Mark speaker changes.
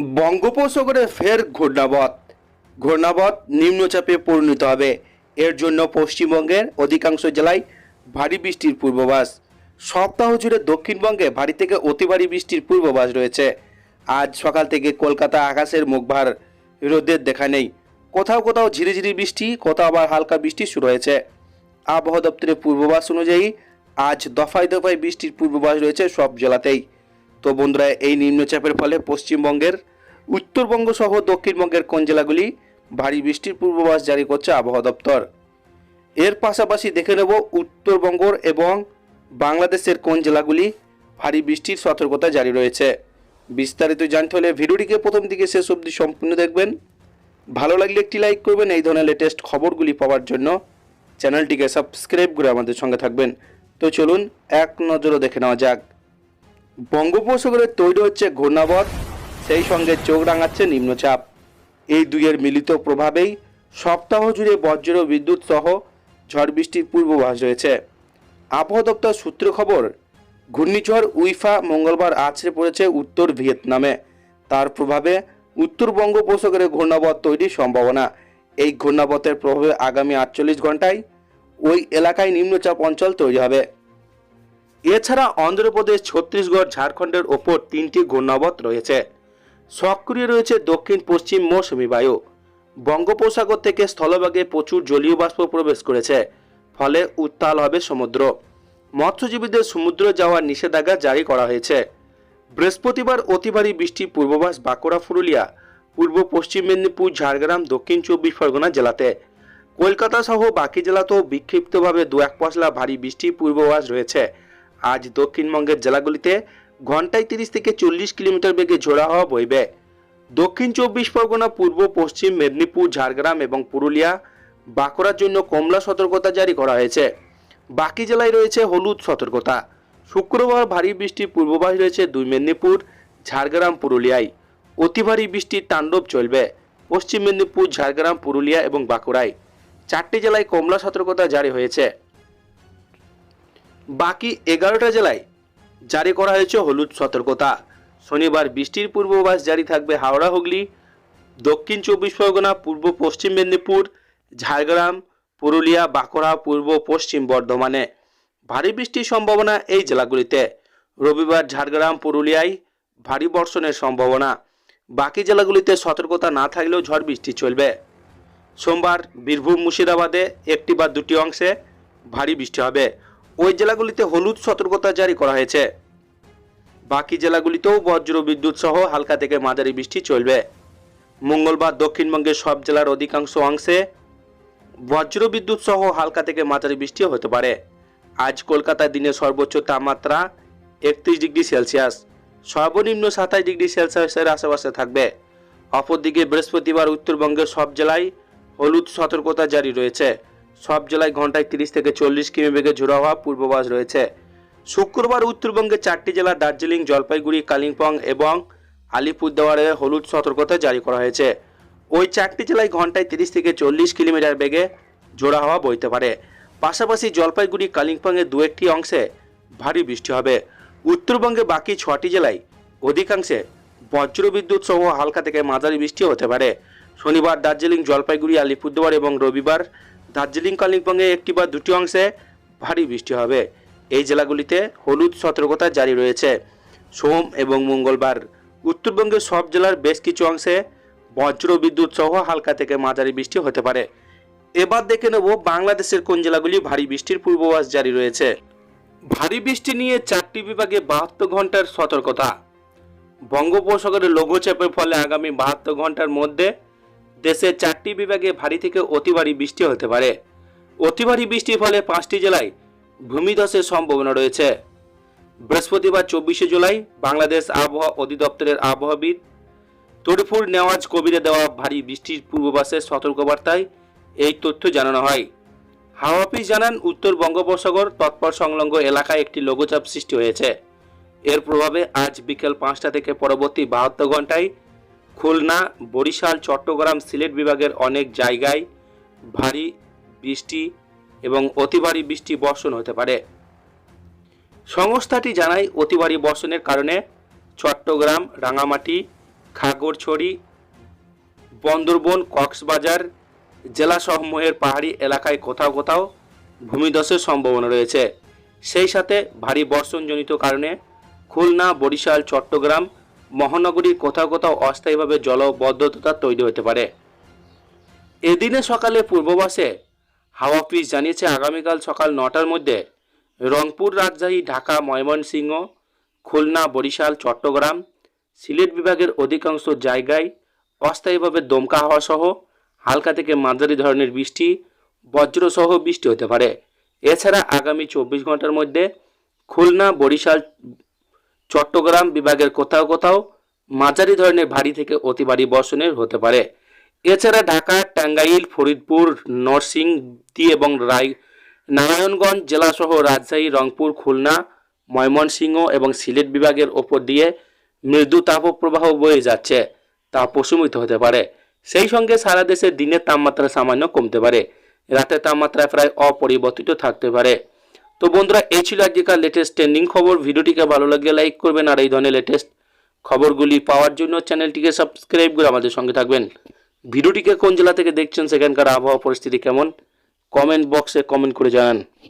Speaker 1: বঙ্গোপসাগরে ফের ঘূর্ণাবত। ঘূর্ণাবত নিম্নচাপে পরিণত হবে। এর জন্য পশ্চিমবঙ্গের অধিকাংশ জেলায় ভারী বৃষ্টির পূর্বাভাস। সপ্তাহ জুড়ে দক্ষিণবঙ্গে ভারী থেকে অতি ভারী বৃষ্টির পূর্বাভাস রয়েছে। আজ সকাল থেকে কলকাতা আকাশের মুখভার। রোদের দেখা নেই। কোথাও কোথাও ঝিরিঝিরি বৃষ্টি, কোথাও আবার হালকা বৃষ্টি শুরু হয়েছে। আবহাওয়া দপ্তরের পূর্বাভাস অনুযায়ী আজ দফায় দফায় বৃষ্টির পূর্বাভাস রয়েছে সব জেলাতেই। তো বন্ধুরা, এই নিম্নচাপের ফলে পশ্চিমবঙ্গের উত্তরবঙ্গ সহ দক্ষিণবঙ্গের কোন জেলাগুলি ভারী বৃষ্টির পূর্বাভাস জারি করছে আবহাওয়া দপ্তর? এর পাশাপাশি দেখে নেব উত্তরবঙ্গর এবং বাংলাদেশের কোন জেলাগুলি ভারী বৃষ্টির সতর্কতা জারি রয়েছে। বিস্তারিত জানতে হলে ভিডিওটিকে প্রথম দিকে শেষ অবধি সম্পূর্ণ দেখবেন। ভালো লাগলে একটি লাইক করবেন, এই ধরনের লেটেস্ট খবরগুলি পাওয়ার জন্য চ্যানেলটিকে সাবস্ক্রাইব করে আমাদের সঙ্গে থাকবেন। তো চলুন, এক নজরে দেখে নেওয়া যাক। বঙ্গোপসাগরে তৈরি হচ্ছে ঘূর্ণাবত, সেই সঙ্গে চোখ রাঙাচ্ছে নিম্নচাপ। এই দুইয়ের মিলিত প্রভাবেই সপ্তাহ জুড়ে বজ্র বিদ্যুৎ সহ ঝড় বৃষ্টির পূর্বাভাস রয়েছে। আবহাওয়া দপ্তর সূত্র খবর, ঘূর্ণিঝড় উইফা মঙ্গলবার আছড়ে পড়েছে উত্তর ভিয়েতনামে। তার প্রভাবে উত্তর বঙ্গোপসাগরে ঘূর্ণাবত তৈরির সম্ভাবনা। এই ঘূর্ণাবতের প্রভাবে আগামী আটচল্লিশ ঘন্টায় ওই এলাকায় নিম্নচাপ অঞ্চল তৈরি হবে। এছাড়া অন্ধ্রপ্রদেশ, ছত্তিশগড়, ঝাড়খণ্ডের ওপর তিনটি ঘূর্ণাবত রয়েছে। সক্রিয় রয়েছে দক্ষিণ, পশ্চিম মৌসুমি বায়ু। বঙ্গোপসাগর থেকে স্থলভাগে প্রচুর জলীয় বাষ্প প্রবেশ করেছে, ফলে উত্তাল হবে সমুদ্র। মৎস্যজীবীদের সমুদ্র যাওয়ার নিষেধাজ্ঞা জারি করা হয়েছে। বৃহস্পতিবার অতি ভারী বৃষ্টি পূর্বাভাস বাঁকুড়া, পুরুলিয়া, পূর্ব পশ্চিম মেদিনীপুর, ঝাড়গ্রাম, দক্ষিণ চব্বিশ পরগনা জেলাতে। কলকাতা সহ বাকি জেলাতেও বিক্ষিপ্তভাবে দু এক পশলা ভারী বৃষ্টির পূর্বাভাস রয়েছে। আজ দক্ষিণবঙ্গের জেলাগুলিতে ঘন্টায় তিরিশ থেকে চল্লিশ কিলোমিটার বেগে ঝোড়া হওয়া বইবে। দক্ষিণ চব্বিশ পরগনা, পূর্ব, পশ্চিম মেদিনীপুর, ঝাড়গ্রাম এবং পুরুলিয়া বাঁকুড়ার জন্য কমলা সতর্কতা জারি করা হয়েছে। বাকি জেলায় রয়েছে হলুদ সতর্কতা। শুক্রবার ভারী বৃষ্টির পূর্বাভাস রয়েছে দুই মেদিনীপুর, ঝাড়গ্রাম, পুরুলিয়ায়। অতি ভারী বৃষ্টির তাণ্ডব চলবে পশ্চিম মেদিনীপুর, ঝাড়গ্রাম, পুরুলিয়া এবং বাঁকুড়ায়। চারটি জেলায় কমলা সতর্কতা জারি হয়েছে। বাকি এগারোটা জেলায় জারি করা হয়েছে হলুদ সতর্কতা। শনিবার বৃষ্টির পূর্বাভাস জারি থাকবে হাওড়া, হুগলি, দক্ষিণ চব্বিশ পরগনা, পূর্ব পশ্চিম মেদিনীপুর, ঝাড়গ্রাম, পুরুলিয়া, বাঁকুড়া, পূর্ব পশ্চিম বর্ধমানে। ভারী বৃষ্টির সম্ভাবনা এই জেলাগুলিতে। রবিবার ঝাড়গ্রাম, পুরুলিয়ায় ভারী বর্ষণের সম্ভাবনা। বাকি জেলাগুলিতে সতর্কতা না থাকলেও ঝড় বৃষ্টি চলবে। সোমবার বীরভূম, মুর্শিদাবাদে একটি বা দুটি অংশে ভারী বৃষ্টি হবে। ওই জেলাগুলিতে হলুদ সতর্কতা জারি করা হয়েছে। বাকি জেলাগুলিতেও বজ্র বিদ্যুৎ সহ হালকা থেকে মাঝারি বৃষ্টি চলবে। মঙ্গলবার দক্ষিণবঙ্গের সব জেলার অধিকাংশ অংশে বজ্র বিদ্যুৎ সহ হালকা থেকে মাঝারি বৃষ্টিও হতে পারে। আজ কলকাতায় দিনের সর্বোচ্চ তাপমাত্রা একত্রিশ ডিগ্রি সেলসিয়াস। সর্বনিম্ন সাতাশ ডিগ্রি সেলসিয়াসের আশেপাশে থাকবে। অপরদিকে বৃহস্পতিবার উত্তরবঙ্গের সব জেলায় হলুদ সতর্কতা জারি রয়েছে। সব জেলায় ঘন্টায় তিরিশ থেকে চল্লিশ কিমি বেগে ঝোড়ো হওয়া পূর্বাভাস রয়েছে। শুক্রবার উত্তরবঙ্গের চারটি জেলা দার্জিলিং, জলপাইগুড়ি, কালিম্পং এবং আলিপুরদুয়ারে হলুদ সতর্কতা জারি করা হয়েছে। ওই চারটি জেলায় ঘন্টায় তিরিশ থেকে চল্লিশ কিলোমিটার বেগে জোড়া হওয়া বইতে পারে। পাশাপাশি জলপাইগুড়ি, কালিম্পংয়ের দু একটি অংশে ভারী বৃষ্টি হবে। উত্তরবঙ্গে বাকি ছটি জেলায় অধিকাংশে বজ্রবিদ্যুৎ সহ হালকা থেকে মাঝারি বৃষ্টি হতে পারে। শনিবার দার্জিলিং, জলপাইগুড়ি, আলিপুরদুয়ার এবং রবিবার দার্জিলিং, কালিম্পংয়ে একটি বা দুটি অংশে ভারী বৃষ্টি হবে। এই জেলাগুলিতে হলুদ সতর্কতা জারি রয়েছে। সোম এবং মঙ্গলবার উত্তরবঙ্গের সব জেলার বেশ কিছু অংশে বজ্র বিদ্যুৎ সহ হালকা থেকে মাঝারি বৃষ্টি হতে পারে। এবার দেখে নেব বাংলাদেশের কোন জেলাগুলি ভারী বৃষ্টির পূর্বাভাস জারি রয়েছে। ভারী বৃষ্টি নিয়ে চারটি বিভাগে বাহাত্তর ঘণ্টার সতর্কতা। বঙ্গোপসাগরে লঘুচাপের ফলে আগামী বাহাত্তর ঘণ্টার মধ্যে দেশের চারটি বিভাগে ভারী থেকে অতি ভারী বৃষ্টি হতে পারে। অতি ভারী বৃষ্টির ফলে পাঁচটি জেলায় ভূমিধসের সম্ভাবনা রয়েছে। বৃহস্পতিবার চব্বিশে জুলাই বাংলাদেশ আবহাওয়া অধিদপ্তরের আবহাওয়াবিদ তরিফুর নেওয়াজ কবিরে দেওয়া ভারী বৃষ্টির পূর্বাভাসের সতর্কবার্তায় এই তথ্য জানানো হয়। হাওয়া অফিস জানান, উত্তর বঙ্গোপসাগর তৎপর সংলগ্ন এলাকায় একটি লঘুচাপ সৃষ্টি হয়েছে। এর প্রভাবে আজ বিকেল পাঁচটা থেকে পরবর্তী বাহাত্তর ঘন্টায় খুলনা, বরিশাল, চট্টগ্রাম, সিলেট বিভাগের অনেক জায়গায় ভারী বৃষ্টি এবং অতি ভারী বৃষ্টি বর্ষণ হতে পারে। সংস্থাটি জানায়, অতি ভারী বর্ষণের কারণে চট্টগ্রাম, রাঙামাটি, খাগড়ছড়ি, বন্দরবন, কক্সবাজার জেলা সমূহের পাহাড়ি এলাকায় কোথাও কোথাও ভূমিধসের সম্ভাবনা রয়েছে। সেই সাথে ভারী বর্ষণজনিত কারণে খুলনা, বরিশাল, চট্টগ্রাম মহানগরীর কোথাও কোথাও অস্থায়ীভাবে জলবদ্ধতা তৈরি হতে পারে। এদিনে সকালে পূর্ববাসে হাওয়া অফিস জানিয়েছে আগামীকাল সকাল নটার মধ্যে রংপুর রাজশাহী ঢাকা, ময়মনসিংহ, খুলনা, বরিশাল, চট্টগ্রাম, সিলেট বিভাগের অধিকাংশ জায়গায় অস্থায়ীভাবে দমকা হাওয়া সহ হালকা থেকে মাঝারি ধরনের বৃষ্টি, বজ্রসহ বৃষ্টি হতে পারে। এছাড়া আগামী চব্বিশ ঘণ্টার মধ্যে খুলনা, বরিশাল চট্টগ্রাম বিভাগের কোথাও কোথাও মাঝারি ধরনের ভারী থেকে অতি ভারী বর্ষণের হতে পারে। এছাড়া ঢাকা, টাঙ্গাইল, ফরিদপুর নরসিংদী এবং রায় নারায়ণগঞ্জ জেলাসহ রাজশাহী, রংপুর, খুলনা, ময়মনসিংহ এবং সিলেট বিভাগের ওপর দিয়ে মৃদু তাপপ্রবাহ বয়ে যাচ্ছে। তা প্রশমিত হতে পারে। সেই সঙ্গে সারা দেশে দিনের তাপমাত্রা সামান্য কমতে পারে। রাতের তাপমাত্রা প্রায় অপরিবর্তিত থাকতে পারে। তো বন্ধুরা, এই ছিল আজকের লেটেস্ট ট্রেন্ডিং খবর। ভিডিওটিকে ভালো লাগলে লাইক করবেন আর এই ধরনের লেটেস্ট খবরগুলি পাওয়ার জন্য চ্যানেলটিকে সাবস্ক্রাইব করে আমাদের সঙ্গে থাকবেন। ভিডিওটিকে কোন জেলা থেকে দেখছেন, সেখানকার আবহাওয়া পরিস্থিতি কেমন? কমেন্ট বক্সে কমেন্ট করে জানান।